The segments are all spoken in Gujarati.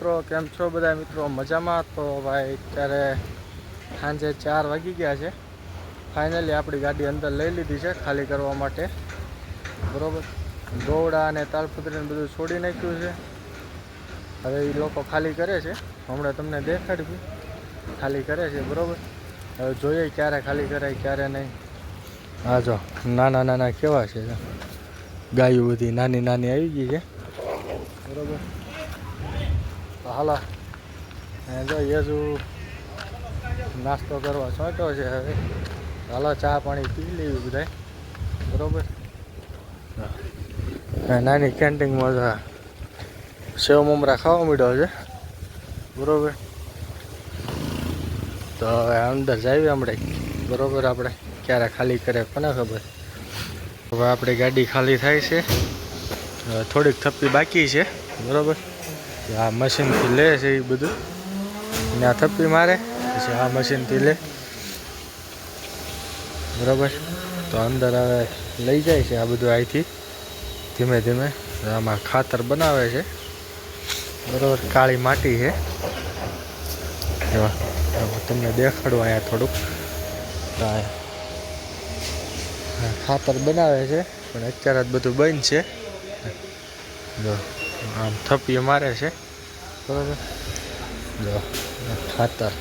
મિત્રો, કેમ છો બધા મિત્રો? મજામાં? તો ભાઈ, અત્યારે સાંજે ચાર વાગી ગયા છે. ફાઇનલી આપણી ગાડી અંદર લઈ લીધી છે, ખાલી કરવા માટે. બરાબર? દોવડા અને તાલપત્રીને બધું છોડી નાખ્યું છે. હવે એ લોકો ખાલી કરે છે. હમણાં તમને દેખાડ્યું. ખાલી કરે છે, બરાબર? હવે જોઈએ ક્યારે ખાલી કરાય, ક્યારે નહીં. હા જો, નાના નાના કેવા છે. ગાયું બધી નાની નાની આવી ગઈ છે. બરોબર? હાલો. જોઈએ જો યેજુ નાસ્તો કરવા સોંટ્યો છે હવે. હાલો, ચા પાણી પી લેવી બધાય. બરોબર? નાની કેન્ટીનમાં તો સેવ મમરા ખાવા માંડ્યો છે. બરોબર? તો હવે અંદર જઈએ આપણે. બરોબર આપણે? ક્યારે ખાલી કરે કોને ખબર? હવે આપણી ગાડી ખાલી થાય છે. થોડીક થપ્પી બાકી છે. બરોબર? આ મશીનથી લે છે એ બધું. આ થપ્પી મારે, પછી આ મશીનથી લે. બરોબર? તો અંદર હવે લઈ જાય છે આ બધું અહીંથી ધીમે ધીમે આમાં ખાતર બનાવે છે. બરાબર? કાળી માટી છે. તમને દેખાડું અહીંયા થોડુંક. ખાતર બનાવે છે, પણ અત્યારે જ બધું બંધ છે. આમ થપ્પી મારે છે. બરાબર? જો, ખાતર.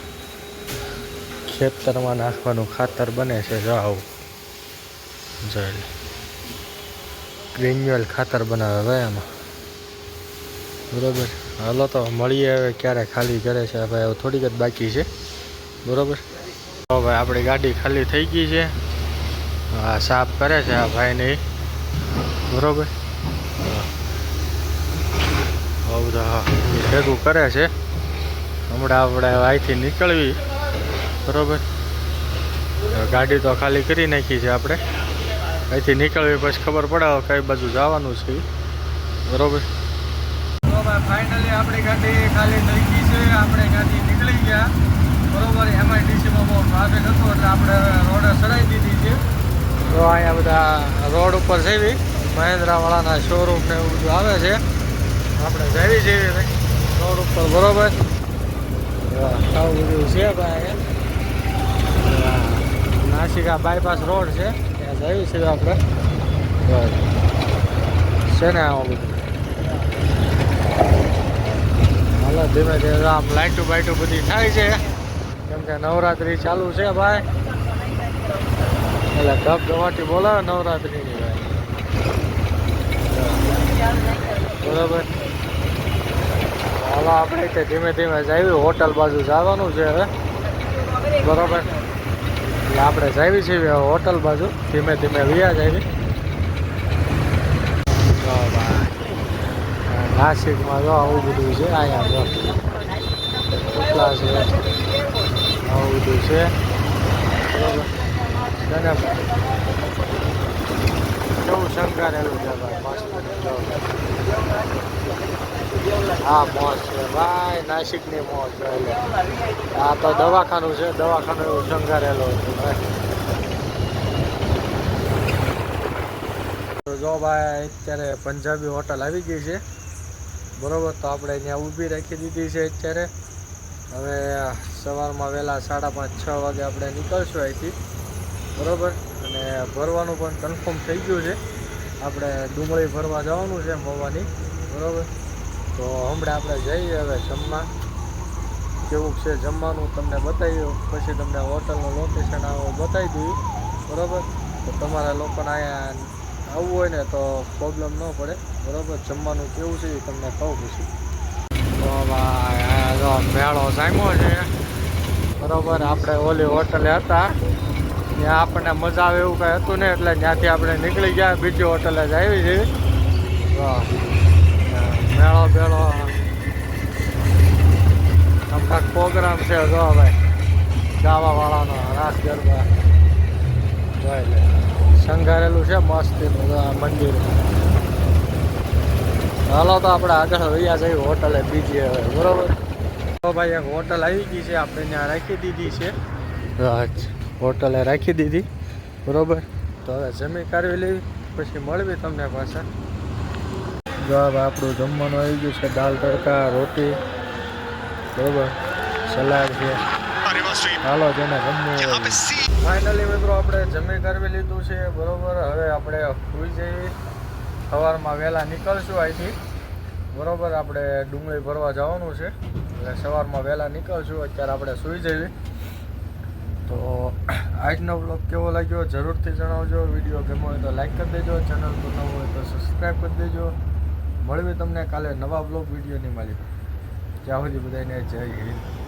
ખેતરમાં નાખવાનું ખાતર બને છે. જો આવું. જો ગ્રેન્યુઅલ ખાતર બનાવે ભાઈ આમાં. બરોબર? હાલો તો મળીએ હવે ક્યારે ખાલી કરે છે. ભાઈ હવે થોડીક જ બાકી છે. બરોબર? તો ભાઈ આપણી ગાડી ખાલી થઈ ગઈ છે. આ સાફ કરે છે આ ભાઈને. બરોબર? હા બધા ભેગું કરે છે. હમણાં આપણે અહીંથી નીકળવી. બરોબર? ગાડી તો ખાલી કરી નાખી છે આપણે. અહીંથી નીકળવી પછી ખબર પડે કઈ બાજુ જવાનું છે. બરાબર? ફાઇનલી આપણી ગાડી ખાલી થઈ ગઈ છે. આપણે ગાડી નીકળી ગયા. બરોબર? એમઆઈડીસીમાં બહુ ટ્રાફિક હતો, એટલે આપણે રોડે ચડાવી દીધી છે. તો અહીંયા બધા રોડ ઉપર જઈવી મહેન્દ્રાવાળાના શોરૂમ ને એવું બધું આવે છે. આપણે જાવી જઈએ રોડ ઉપર બરોબર. આવું બધું છે ભાઈ નાસિકા બાયપાસ રોડ છે. ત્યાં જઈએ છીએ આપણે. બરાબર. છે ને આવું બધું? હાલો, ધીમે ધીમે આમ લાઈટું બાઈટું બધી થાય છે. કેમ કે નવરાત્રી ચાલુ છે ભાઈ. એટલે ધબ ધવાટી બોલાવે નવરાત્રીની ભાઈ. બરોબર. હાલો આપણે તે ધીમે ધીમે જઈએ હોટલ બાજુ જવાનું છે હવે. બરાબર? એટલે આપણે જઈએ છીએ હોટલ બાજુ, ધીમે ધીમે વ્યા તો નાસિકમાં જો આવું બધું છે, અહીંયા જો. કેટલા છે. આવું બધું છે. બરોબર? છે શંકારેલું છે ભાઈ મસ્ત હા મોજ છે ભાઈ નાસિકની મોજ છે આ તો દવાખાનું છે, દવાખાનું એવું શંકારેલું હતું ભાઈ જો ભાઈ, અત્યારે પંજાબી હોટલ આવી ગઈ છે બરોબર તો આપણે અહીંયા ઊભી રાખી દીધી છે અત્યારે હવે સવારમાં વહેલા સાડા પાંચ છ વાગે આપણે નીકળશું અહીંથી બરોબર? અને ભરવાનું પણ કન્ફર્મ થઈ ગયું છે. આપણે ડુંગળી ભરવા જવાનું છે મવાની બરાબર? તો હમણાં આપણે જઈએ હવે જમવા. કેવું છે જમવાનું તમને બતાવ્યું. પછી તમને હોટલનું લોકેશન આવો બતાવી દઉં. બરાબર? તો તમારા લોકોને અહીંયા આવવું હોય ને તો પ્રોબ્લેમ ન પડે. બરાબર? જમવાનું કેવું છે એ તમને કહું પછી. તો મેળો જામ્યો છે. બરાબર? આપણે ઓલી હોટલે હતા. ત્યાં આપણને મજા આવે એવું કાંઈ હતું નહીં, એટલે ત્યાંથી આપણે નીકળી ગયા. બીજી હોટલે જ આવી છે મેળો બેળો આખા પ્રોગ્રામ છે જો ભાઈ. ગાવાવાળાનો રાસ ગરબા. જોઈ લે. શણગારેલું છે મસ્તીનું મંદિર હાલો તો આપણે આગળ રહ્યા જઈએ હોટલે બીજી હવે, બરોબર? તો ભાઈ એક હોટલ આવી ગઈ છે, આપણે ત્યાં રાખી દીધી છે. રાજ. હોટલે રાખી દીધી બરાબર? તો હવે જમી કાઢવી લેવી પછી મળવી તમને પાછા. જવાબ આપણું જમવાનું આવી ગયું છે દાલ તડકા રોટી બરાબર? સલાડ છે. હાલો જેને જમવું ફાઇનલી મિત્રો આપણે જમી કાઢવી લીધું છે બરાબર? હવે આપણે સુઈ જઈએ. સવારમાં વહેલા નીકળશું અહીંથી. બરાબર? આપણે ડુંગળી ભરવા જવાનું છે. એટલે સવારમાં વહેલા નીકળશું અત્યારે આપણે સૂઈ જઈએ. તો આજનો બ્લોગ કેવો લાગ્યો જરૂરથી જણાવજો. વીડિયો ગમ્યો હોય તો લાઈક કરી દેજો. ચેનલ પર નવો હોય તો સબસ્ક્રાઈબ કરી દેજો. મળવી તમને કાલે નવા બ્લોગ વિડીયોની માલિક. ત્યાં સુધી બધાને જય હિન્દ.